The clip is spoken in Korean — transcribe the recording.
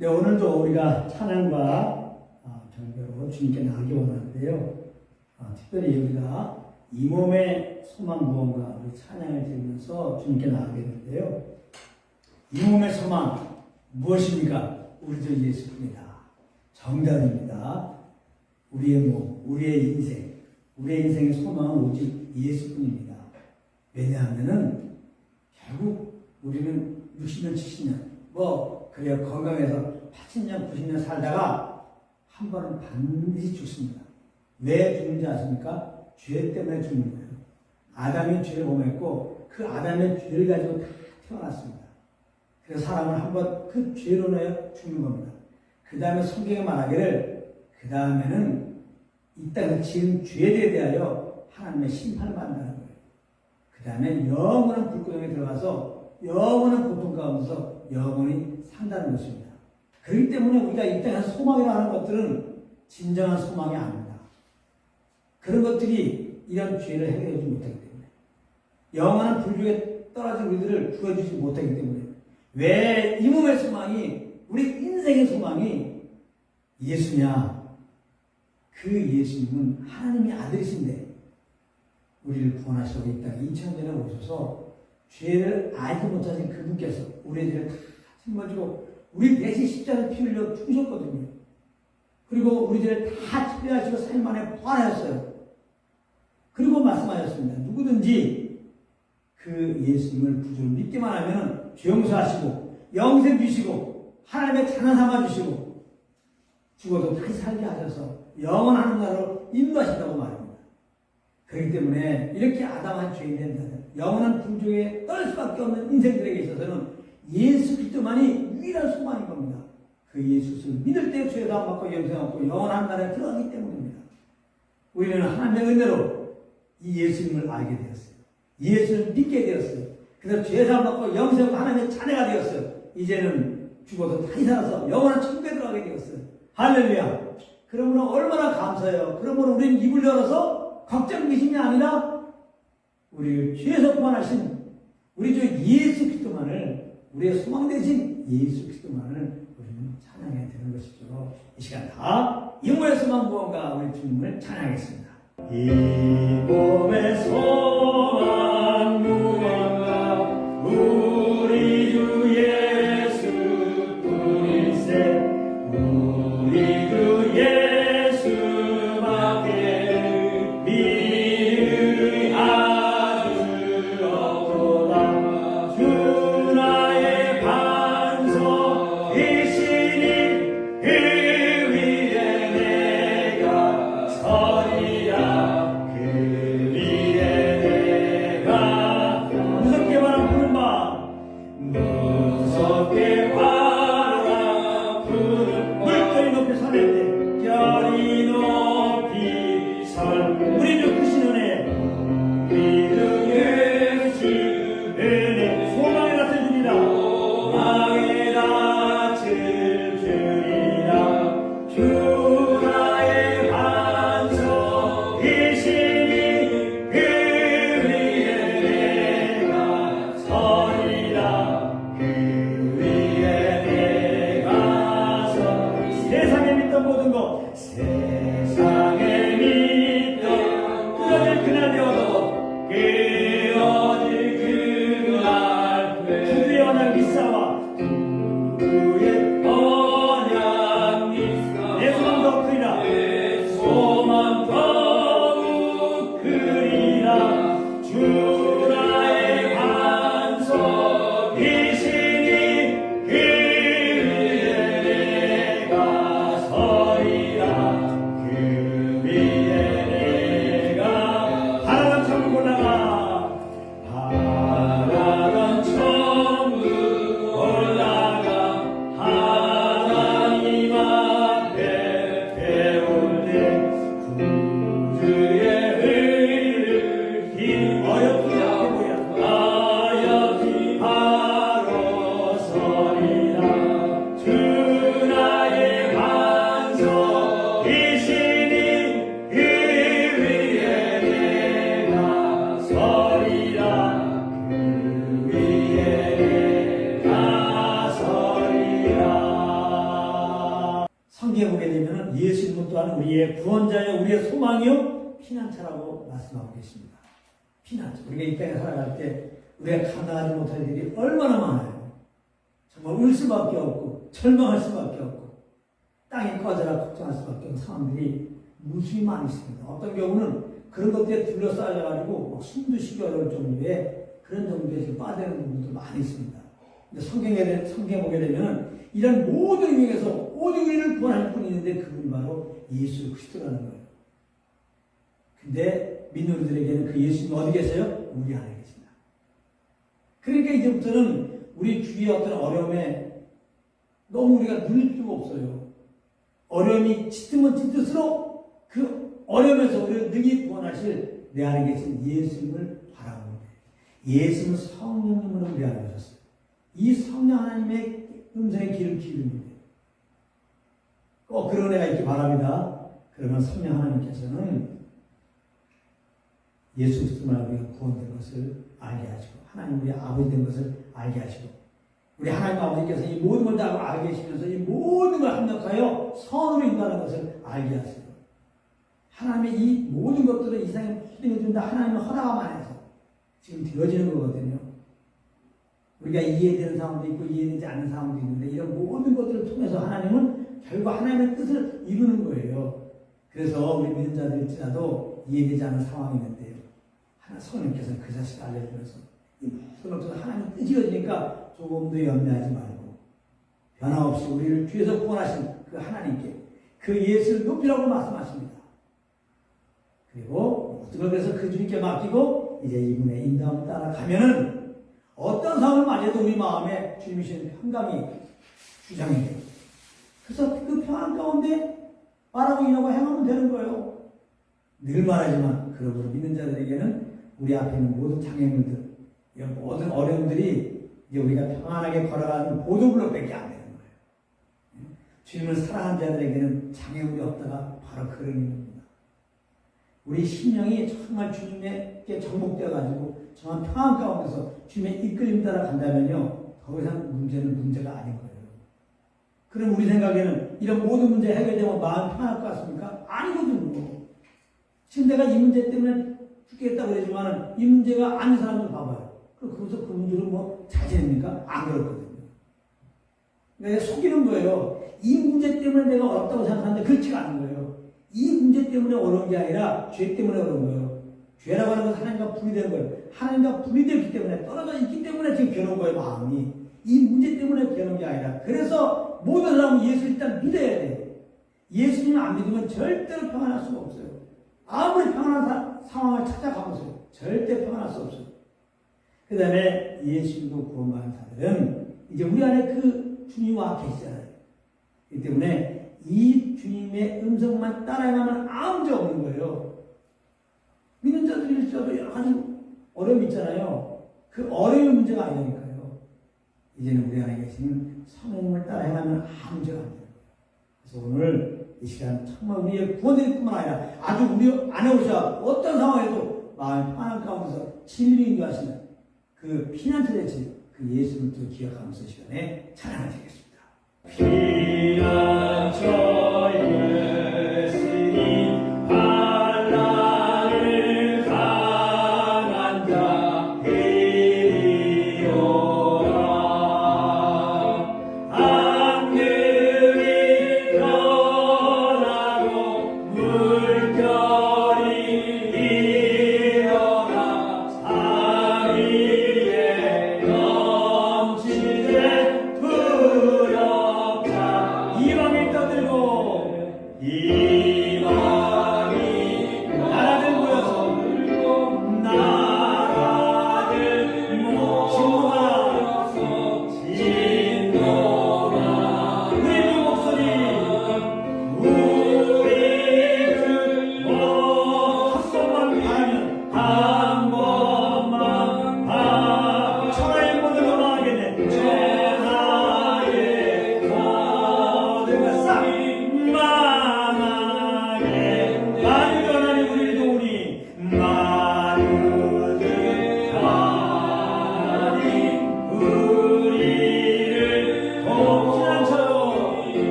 네, 오늘도 우리가 찬양과 아, 정결로 주님께 나가기 원하는데요. 아, 특별히 우리가 이 몸의 소망 무언가 우리 찬양을 들으면서 주님께 나가게 되는데요. 이 몸의 소망 무엇입니까? 우리도 예수입니다. 정답입니다. 우리의 몸, 우리의 인생, 우리의 인생의 소망은 오직 예수뿐입니다. 왜냐하면은 결국 우리는 60년, 70년, 뭐 그래야 건강해서 80년, 90년 살다가 한 번은 반드시 죽습니다. 왜 죽는지 아십니까? 죄 때문에 죽는 거예요. 아담이 죄를 범했고 그 아담의 죄를 가지고 다 태어났습니다. 그래서 사람은 한 번 그 죄로 인하여 죽는 겁니다. 그 다음에 성경에 말하기를 그 다음에는 이 땅에 지은 죄에 대하여 하나님의 심판을 받는다는 거예요. 그 다음에 영원한 불구덩에 들어가서 영원한 고통 가운데서 영원히 산다는 것입니다. 그렇기 때문에 우리가 이 땅에서 소망이라 하는 것들은 진정한 소망이 아닙니다. 그런 것들이 이런 죄를 해결하지 못하기 때문에 영원한 불교에 떨어진 우리들을 구해주지 못하기 때문에 왜 이 몸의 소망이 우리 인생의 소망이 예수냐 그 예수님은 하나님의 아들이신데 우리를 구원하시고 이 땅에 2000년에 오셔서 죄를 알지 못하신 그분께서 우리들을 다 짊어지고 우리 대신 십자가를 피 흘려 죽으셨거든요. 그리고 우리들을 다 처리하시고 삶 안에 부활하셨어요. 그리고 말씀하셨습니다. 누구든지 그 예수님을 구주로 믿기만 하면 죄 용서하시고 영생 주시고 하나님의 자녀 삼아 주시고 죽어도 다시 살게 하셔서 영원한 나라로 인도하신다고 말합니다. 그렇기 때문에 이렇게 아담한 죄인된 영원한 불조에 떨 수밖에 없는 인생들에게 있어서는 예수 그리스도만이 유일한 소망인 겁니다. 그 예수를 믿을 때안 받고 영생 얻고 영원한 나라에 들어가기 때문입니다. 우리는 하나님의 은혜로 이 예수님을 알게 되었어요. 예수를 믿게 되었어요. 그래서 죄사 받고 영생 하나님의 자녀가 되었어요. 이제는 죽어도 다시 살아서 영원한 천국에 들어가게 되었어요. 할렐루야. 그러므로 얼마나 감사해요. 그러므로 우리는 입을 열어서 걱정 미심이 아니라 우리를 죄에서 구원하신 우리 주 예수 그리스도만을 우리의 소망 되신 예수 그리스도만을 우리는 찬양해야 되는 것이죠. 이 시간 다 소망 무언가 우리 주님을 찬양하겠습니다. 이 소망 무언가 모든 것. 세상에 믿던 그날들 그날 되어도 깨어질 그날 주의 언약 믿사와 주의 언약 믿사와 내 소망 더 크리라. 소망 더욱 크리라. 주 우리의 구원자여 우리의 소망이요 피난처라고 말씀하고 계십니다. 피난처. 우리가 이 땅에 살아갈 때 우리가 감당하지 못할 일이 얼마나 많아요. 정말 울 수밖에 없고 절망할 수밖에 없고 땅이 꺼져라 걱정할 수밖에 없는 상황들이 무수히 많이 있습니다. 어떤 경우는 그런 것들에 둘러싸여가지고 막 숨도 쉬기 어려울 정도의 그런 정도에 지금 빠지는 부분도 많이 있습니다. 근데 성경에, 성경에 보게 되면 이런 모든 위에서 오직 우리를 구원할 분이 있는데 그분이 바로 예수 그리스도라는 거예요. 근데 믿는 우리들에게는 그 예수님 어디 계세요? 우리 안에 계십니다. 그러니까 이제부터는 우리 주위의 어떤 어려움에 너무 우리가 눌릴 필요가 없어요. 어려움이 짙으면 짙을수록 그 어려움에서 우리를 능히 구원하실 내 안에 계신 예수님을 바라보는 거예요. 예수님은 성령님으로 우리 안에 오셨어요. 이 성령 하나님의 음성의 기울이는 거예요. 꼭 그런 애가 있기 바랍니다. 그러면 성령 하나님께서는 예수 그리스도만 우리가 구원된 것을 알게 하시고 하나님 우리 아버지 된 것을 알게 하시고 우리 하나님 아버지께서 이 모든 걸 다 알게 계시면서 이 모든 걸 합력하여 선으로 인도하는 것을 알게 하시고 하나님의 이 모든 것들을 이 세상에 모든 것들은 다 하나님의 허락만 해서 지금 되어지는 거거든요. 우리가 이해되는 상황도 있고 이해되지 않는 상황도 있는데 이런 모든 것들을 통해서 하나님은 결국 하나님의 뜻을 이루는 거예요. 그래서 우리 믿는 자들일지라도 이해되지 않는 상황이 있는데요. 하나 성령께서는 그 자식을 알려주면서 것을 하나님 뜻이 이루어지니까 조금 더 염려하지 말고 변함없이 우리를 주에서 구원하신 그 하나님께 그 예수를 높이라고 말씀하십니다. 그리고 모든 걸 그래서 그 주님께 맡기고 이제 이분의 인도함을 따라가면은 어떤 상황을 맞이해도 우리 마음에 주님이 주신 평감이 주장이 돼요. 그래서 그 평안 가운데 말하고 인하고 행하면 되는 거예요. 늘 말하지만 그러므로 믿는 자들에게는 우리 앞에 있는 모든 장애물들, 이런 모든 어려움들이 이제 우리가 평안하게 걸어가는 보도블록밖에 안 되는 거예요. 주님을 사랑하는 자들에게는 장애물이 없다가 바로 그런 의미입니다. 우리 심령이 정말 주님께 정복되어가지고 정말 평안 가운데서 주님의 이끌림 따라 간다면요. 더 이상 문제는 문제가 아닌 거예요. 그럼 우리 생각에는 이런 모든 문제 해결되면 마음 편할 것 같습니까? 아니거든요. 지금 내가 이 문제 때문에 죽겠다고 그러지만 이 문제가 아닌 사람들 봐봐요. 그럼 거기서 그 문제를 뭐 자제됩니까? 안 그렇거든요. 내가 속이는 거예요. 이 문제 때문에 내가 어렵다고 생각하는데 그렇지가 않은 거예요. 이 문제 때문에 어려운 게 아니라 죄 때문에 어려운 거예요. 죄라고 하는 것은 하나님과 분리되는 거예요. 하나님과 분리되기 때문에 떨어져 있기 때문에 지금 괴로운 거예요, 마음이. 이 문제 때문에 괴로운 게 아니라. 그래서 모든 사람은 예수를 일단 믿어야 돼요. 예수님을 안 믿으면 절대로 평안할 수가 없어요. 아무리 평안한 사, 상황을 찾아가보세요. 절대 평안할 수 없어요. 그 다음에 예수님도 구원받은 자들은 이제 우리 안에 그 주님과 계시잖아요. 이 때문에 이 주님의 음성만 따라가면 아무 문제 없는 거예요. 믿는 자들일지라도 여러 가지 어려움이 있잖아요. 그 어려운 문제가 아니니까요. 이제는 우리 안에 계시는 성령을 따라 행하면 아무 문제가 안 돼요. 그래서 오늘 이 시간 정말 우리의 구원될 뿐만 아니라 아주 우리 안에 오셔 어떤 상황에도 마음 편한 가운데서 진리를 인도하시는 그 피난처 되신 그 예수를 또 기억하면서 이 시간에 드리겠습니다. 피난처 이